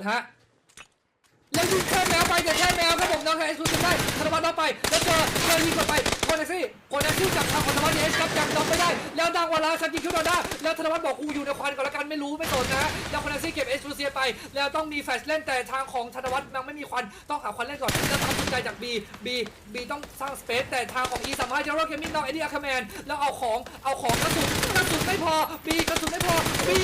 ดฮะแล้วยิงแค่แมวไปแต่แค่แมวครับผมน้องไอ้คุณจำได้ธนวัฒน์น้องไป แล้วเจอเจอยิงกลับไปโคเนซี่โคเนซี่จับทางของธนวัฒน์เอสครับจับน้องไม่ได้ แล้วดังวาลาชันยิงขึ้นมาได้แล้วธนวัฒน์บอกกูอยู่ในควันก่อนละกันไม่รู้ไม่สนนะฮะแล้วโคเนซี่เก็บเอสตูเซียไป แล้วต้องมีแฟชเล่นแต่ทางของธนวัฒน์ยังไม่มีควันต้องหาควันเล่นก่อนแล้วทำสุดใจจากบีบีบีต้องสร้างสเปซแต่ทางของอีสามารถจะรอดเกมมิ่งน้องไอ้นี่อาคาแมนแล้วเอาของเอาของกระสุนกระสุนไม่พอบีกระสุนไม่พอบี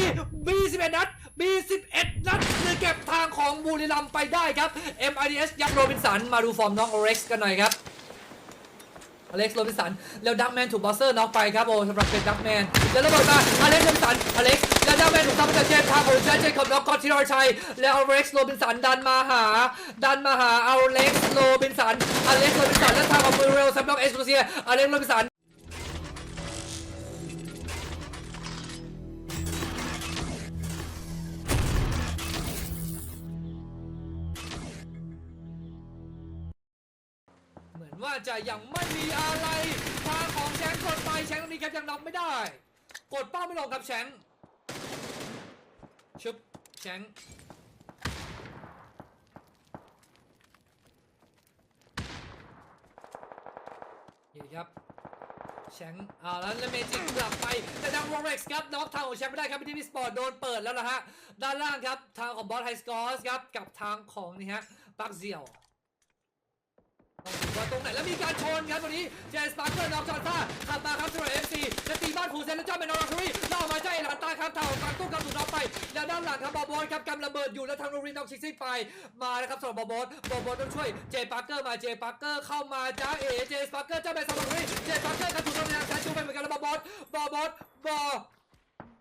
บีสิบเอ็ดนัด B11 นัดคือเก็บทางของบุรีรัมย์ไปได้ครับ MIDS ยักษ์โรบินสัน มาดูฟอร์มน้องอเล็กซ์กันหน่อยครับอเล็กซ์โรบินสัน แล้วดักแมนถูกบอสเซอร์น็อกไปครับโอ้สำหรับเป็นดักแมนแล้วระเบิดมาอเล็กซ์โรบินสันอเล็กซ์แล้วดักแมนถูกทำจากเจมส์ทางของเจมส์เจคอบน็อกกอนทิรอชัย แล้วอเล็กซ์โรบินสันดันมาหา ดันมาหาอเล็กซ์โรบินสันอเล็กซ์โรบินสันและทางของมือเร็วสำหรับเอสโตเซียอเล็กซ์โรบินสัน จะยังไม่มีอะไรทางของแชงกดไปแชงตรงนี้ครับยังนับไม่ได้ กดเป้าไม่ลงครับแชงชึบแชงนี่ครับแชงเอาแล้วแลเมจิกกลับไปแต่ดังวอร์เร็กซ์ครับน็อกทางของแชงไม่ได้ครับพิธีสปอร์ตโดนเปิดแล้วนะฮะ ด้านล่างครับ ทางของบอสไฮสกอร์สครับ กับทางของนี่ฮะปักเซียว ว่าตรงไหนแล้วมีการชนครับตรงนี้เจสปาร์เกอร์น็อกจอร์ต้าขับมาครับสำหรับเอฟซีและตีบ้านผูเซนแล้วเจ้าเป็นอร์ทรีล่อมาเจ้าเอลานตาครับเท่าฟังตู้กำสุนน็อกไป แล้วด้านหลังครับบอบอลครับกำระเบิดอยู่แล้วทางโนรีน็อกชิกซี่ไปมาแล้วครับสำหรับบอลบอลบอลบอลต้องช่วยเจสปาร์เกอร์มาเจสปาร์เกอร์เข้ามาจ้าเอเจสปาร์เกอร์เจ้าเป็นสำหรับรีเจสปาร์เกอร์กระสุนโดนทางจูไปเหมือนกันแล้วบอลบอลบอลบอลบอล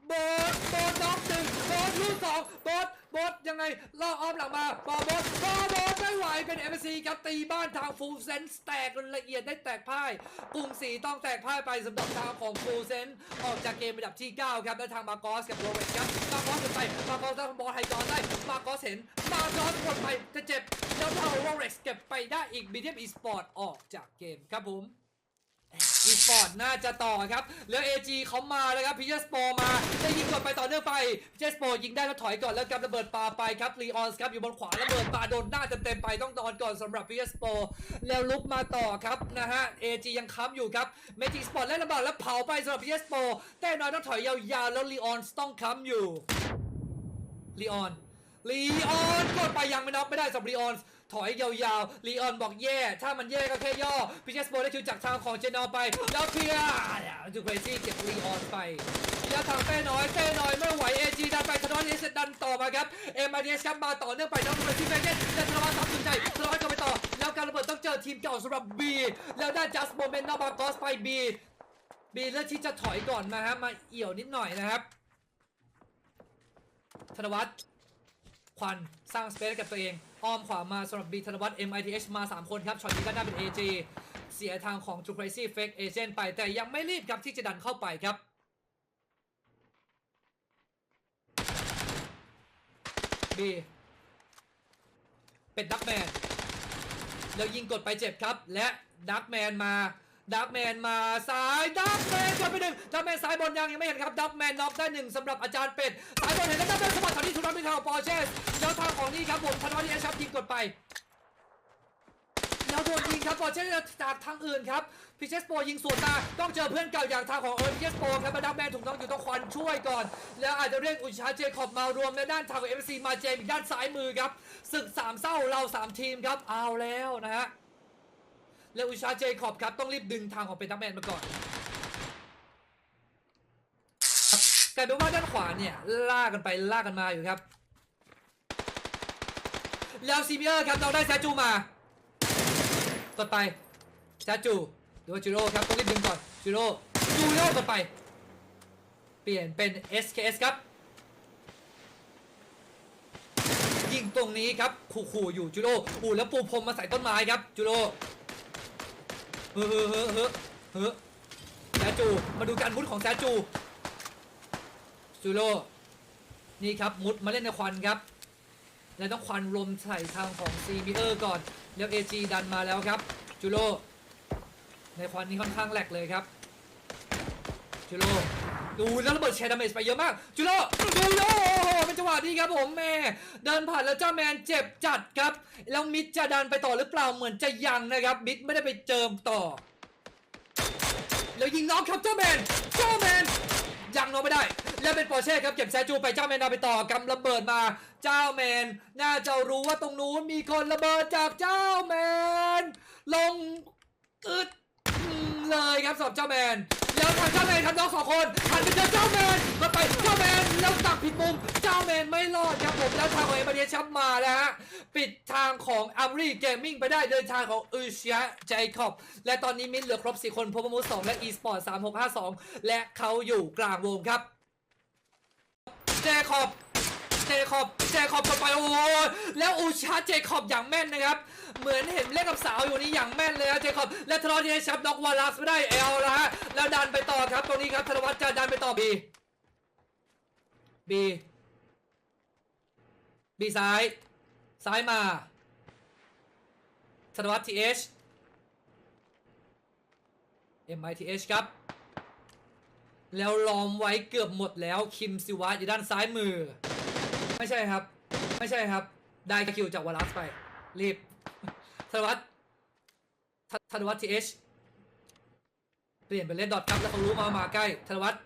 โบทโบทน็อกหนึ่งบทลูกสองบทโบทยังไงล่ออ้อมหลังมาบอลโบทบอลโบทไม่ไหวเป็นเอ็มซีครับตีบ้านทางฟูลเซนส์แตกละเอียดได้แตกพ่ายกรุงศรีต้องแตกพ่ายไปสำหรับทางของฟูลเซนส์ออกจากเกมระดับที่ 9 ครับ และทางมาโกอสกับโรเวตครับมาโกอสขึ้นไปมาโกอสได้บอลไฮจอนได้มาโกอสเห็นมาโกอสกดไปจะเจ็บแล้วทาโรเวตเก็บไปได้อีกบีเทมอีสปอร์ตออกจากเกมครับผม อีสปอร์ตน่าจะต่อครับแล้ว AG เขามาแล้วครับพีเจสโปมาจะยิงก่อนไปต่อเนื่องไปพีเจสโปยิงได้แล้วถอยก่อนแล้วกับระเบิดปาไปครับลีออนส์ครับอยู่บนขวาระเบิดปาโดนหน้าเต็มๆไปต้องนอนก่อนสำหรับพีเจสโปแล้วลุกมาต่อครับนะฮะ AG ยังค้ำอยู่ครับเมจิกสปอร์ตเล่นระเบิดแล้วเผาไปสำหรับพีเจสโปแต่น้อยต้องถอยยาวๆแล้วลีออนส์ต้องค้ำอยู่ลีออนลีออนกดไปยังไม่นับไม่ได้สำหรับลีออน ถอยยาวๆลีออนบอกแย่ ถ้ามันแย่ก็แค่ย่อพิเชสโบได้คิวจากทางของเจนอไปแล้วเพียร์จูเควซี่เก็บลีออนไปแล้วทางเต้น้อยเต้น้อยไม่ไหวเอจีดันไปธนวัฒน์เอสดันต่อมาครับเอ็มไอเอสครับมาต่อเนื่องไปน้องที่แมกเก็ตและธนวัฒน์ตัดสินใจธนวัฒน์ก็ไปต่อ แล้วการระเบิดต้องเจอทีมเก่าสำหรับบีแล้วได้จัสโมเมนต์นอกมากอสไปบีบีเลือกที่จะถอยก่อนมาฮะมาเอี่ยวนิดหน่อยนะครับธนวัฒน์ ควันสร้างสเปซกับตัวเอง อ้อมขวามาสำหรับบีธนวัฒน์ MITH มา 3 คนครับช็อตนี้ก็น่าเป็น AG เสียทางของ True Crazy Fake Agent ไปแต่ยังไม่รีบครับที่จะดันเข้าไปครับ B เป็นดักแมนแล้วยิงกดไปเจ็บครับ และดักแมนมา ดักแมนมาซ้ายดักแมนกดไปหนึ่งดักแมนซ้ายบนยังยังไม่เห็นครับดักแมนน็อกได้หนึ่งสำหรับอาจารย์เป็ดซ้ายบนเห็นแล้วดักแมนสมัครตอนนี้ถูกน็อกเป็นทางของปอเช่แล้วทางของนี่ครับผมธนวัฒน์เอชครับยิงกดไปแล้วโดนยิงครับปอเช่จากทางอื่นครับพิเชสโปยิงสวนมาต้องเจอเพื่อนเก่าอย่างทางของเอิร์นพิเชสโปครับมาดักแมนถูกน็อกอยู่ต้องควันช่วยก่อน แล้วอาจจะเรียกอุชาเจคอบมารวมในด้านทางของเอฟซีมาเจมอีกด้านซ้ายมือครับศึกสามเศร้าเราสามทีมครับเอาแล้วนะฮะ แล้วอุชาเจคอบครับต้องรีบดึงทางของเป็นทักแมนมาก่อนกลายเป็นว่าด้านขวาเนี่ยล่ากกันไปล่ากกันมาอยู่ครับ แล้วซีเมียร์ครับเราได้แซจูมากดไปแซจูหรือว่าจูโร่ครับต้องรีบดึงก่อนจูโร่จูโร่กดไป เปลี่ยนเป็น SKS ครับยิงตรงนี้ครับขู่ๆอยู่จูโร่อู้แล้วปูพรมมาใส่ต้นไม้ครับจูโร่ ฮ้อเฮ้อเฮ้อเฮ้อเฮ้อแซจูมาดูการมุดของแซจูจูโร่นี่ครับมุดมาเล่นในควันครับแล้วต้องควันลมใส่ทางของซีมิเออร์ก่อนแล้วเอจีดันมาแล้วครับจูโร่ในควันนี้ค่อนข้างแหลกเลยครับจูโร่ ดูแล้วระเบิดแชร์ดาเมจไปเยอะมากจูโร่จูโร่โอ้โหเป็นจังหวะดีครับผมแม่เดินผ่านแล้วเจ้าแมนเจ็บจัดครับ แล้วมิดจะดันไปต่อหรือเปล่าเหมือนจะยังนะครับ มิดไม่ได้ไปเจิมต่อ แล้วยิงน็อกครับเจ้าแมนเจ้าแมนยังน็อกไม่ได้ แล้วเป็นปอร์เช่ครับเก็บแซจูไปเจ้าแมนเอาไปต่อกำระเบิดมาเจ้าแมน น่าจะรู้ว่าตรงนู้นมีคนระเบิดจากเจ้าแมน ลงอึดเลยครับสำหรับเจ้าแมน แล้วทางเจ้าแมนครับน้องสองคนหันไปเจอเจ้าแมนมาไปเจ้าแมนแล้วตักผิดมุมเจ้าแมนไม่รอดครับผมแล้วทางของเอเบเดียชับมาแล้วฮะปิดทางของอัมรีเกมมิ่งไปได้เดินทางของอูเชียเจคอบและตอนนี้มินเหลือครบสี่คนพบมูสองและอีสปอร์ตสามหกห้าสองและเขาอยู่กลางวงครับเจคอบ เจคอบเจคอบกดไปโอ้โหแล้วอูชาเจคอบอย่างแม่นนะครับเหมือนเห็นเล่นกับสาวอยู่นี่อย่างแม่นเลยนะเจคอบและทะเลาะที่ให้ชับน็อกวาลัสไม่ได้เอลล้วฮะแล้วดันไปต่อครับตรงนี้ครับธนวัฒน์จะดันไปต่อบีบีบีซ้ายซ้ายมาธนวัฒน์ทีเอชเอ็มไอทีเอชครับแล้วล้อมไว้เกือบหมดแล้วคิมซิวะอยู่ด้านซ้ายมือ ไม่ใช่ครับ ไม่ใช่ครับ ได้คิวจากวาลัสไป รีบธนวัฒน์ธธนวัฒน์ทีเอชเปลี่ยนเป็นเลดดอทครับแล้วเขารู้มามาใกล้ธนวัฒน์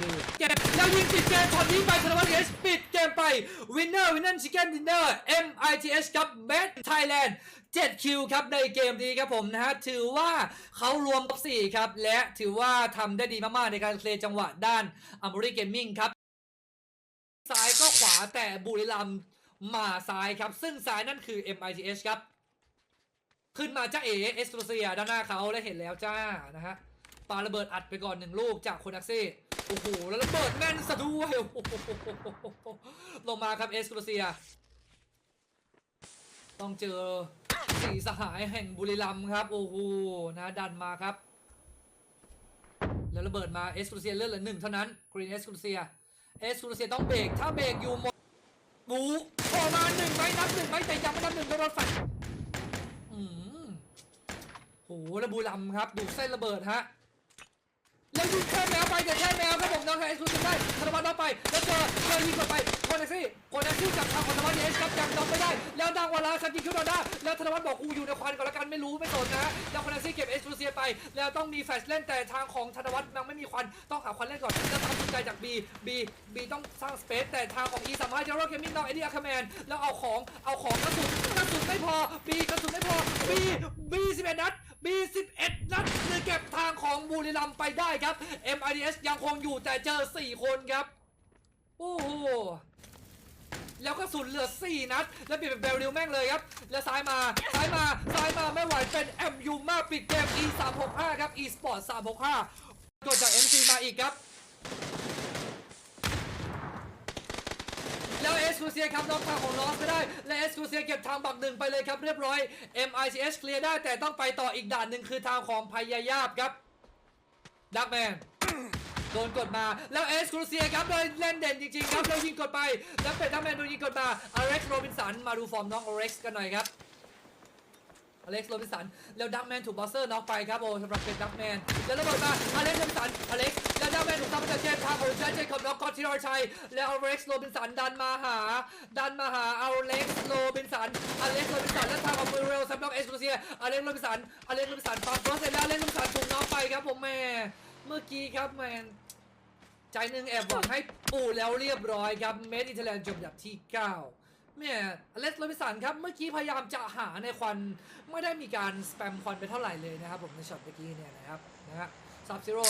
ดู เก็บแล้วยิงปิดเกมช็อตนี้ไปธนวัฒน์เอชปิดเกมไปวินเนอร์วินเนอร์ชิคเก้นดินเนอร์ MITH ครับเมดไทยแลนด์7คิวครับในเกมนี้ครับผมนะฮะถือว่าเขารวมท็อป4ครับ และถือว่าทำได้ดีมาก ๆ ในการเคลียร์จังหวะด้านอ m มบริเกมมิ่งครับซ้ายก็ขวาแต่บุรีรัมมาซ้ายครับ ซึ่งซ้ายนั่นคือ MITH ครับ ขึ้นมาจ้าเอเอสโตรเซียด้านหน้าเขาและเห็นแล้วจ้านะฮะ ปาระเบิดอัดไปก่อนหนึ่งลูกจากโคนักซี่โอ้โหแล้วระเบิดแม่นซะด้วยโอ้โหลงมาครับเอสโตรเซีย ต้องเจอสี่สหายแห่งบุรีรัมย์ครับ โอ้โหนะดันมาครับ แล้วระเบิดมาเอสโตรเซียเลือดเหลือหนึ่งเท่านั้นกรีนเอสโตรเซียเอสโตรเซียต้องเบรกถ้าเบรกอยู่หมดบูออกมาหนึ่งไหมนับหนึ่งไหมแต่ยังไม่นับหนึ่งโดนรถไฟอืมโหแล้วบุรีรัมครับ ดูเส้นระเบิดฮะ แล้วยิงแค่แมวไปแต่แค่แมวครับผมน้องไทยเอสคูซิได้ธนวัฒน์น้องไป แล้วเจอเจอยิงกดไปโคเนซี่โคเนซี่จากทางของธนวัฒน์เอสครับยังน้องไม่ได้ แล้วดังวาลาชันยิงขึ้นมาได้แล้วธนวัฒน์บอกกูอยู่ในควันก่อนละกันไม่รู้ไม่สนนะแล้วโคเนซี่เก็บเอสคูซิไป แล้วต้องมีแฟชเล่นแต่ทางของธนวัฒน์ยังไม่มีควันต้องหาควันเล่นก่อนแล้วตามสนใจจากบีบีบีต้องสร้างสเปซแต่ทางของอีสามารถจะรอดเกมมิ่งน้องเอ็ดดี้อาร์คาแมนแล้วเอาของเอาของกระสุนกระสุนไม่พอบีกระสุนไม่พอบีบีสิบเอ็ดนัด B11 นัดเลยเก็บทางของบุรีรัมย์ไปได้ครับ MIDS ยังคงอยู่แต่เจอ 4 คนครับ โอ้โหแล้วก็สุนเหลือ 4 นัด แล้วเปลี่ยนเป็นเบลลิวแม่งเลยครับ แล้วซ้ายมา ซ้ายมา ซ้ายมาไม่ไหวเป็น MU มาปิดเกม E 3 6 5 ครับ E Sport 365กดจาก MC มาอีกครับ แล้วเอส คูเซียครับน็อกทางของลอสไม่ได้ และเอสคูเซียเก็บทางบักหนึ่งไปเลยครับเรียบร้อย MICS เคลียร์ได้แต่ต้องไปต่ออีกด่านหนึ่งคือทางของพยายาบครับดักแมนโดนกดมาแล้วเอสครูเซียครับโดยเล่นเด่นจริงๆครับเลยยิงกดไป แล้วเป็นดักแมนโดนยิงกดมาอเร็กซ์โรบินสันมาดูฟอร์มน้องอเร็กซ์กันหน่อยครับ อเล็กซ์โรบินสัน แล้วดักแมนถูกบอสเซอร์น็อกไปครับโอ้สำหรับเป็นดักแมนแล้วระเบิดมาอเล็กซ์โรบินสันอเล็กซ์แล้วดักแมนถูกทำมาจากเจมส์ทางของเจมส์เจคอบน็อกกอนทิรชัยแล้วอเล็กซ์โรบินสันดันมาหา ดันมาหาอเล็กซ์โรบินสันอเล็กซ์โรบินสันแล้วทางของมือเรลซับน็อกเอสครูเซียอเล็กซ์โรบินสันอเล็กซ์โรบินสันฟาดโรเสร็จแล้วอเล็กซ์โรบินสันถูกน็อกไปครับผมแม่เมื่อกี้ครับแมนใจหนึ่งแอบหวังให้ปู่แล้วเรียบร้อยครับเมดิเทแลนด์จบอันดับที่ 9 แม่เลสโรบิสันครับ เมื่อกี้พยายามจะหาในควันไม่ได้มีการสแปมควันไปเท่าไหร่เลยนะครับผมในช็อตเมื่อกี้เนี่ยนะครับนะฮะซับซิโร่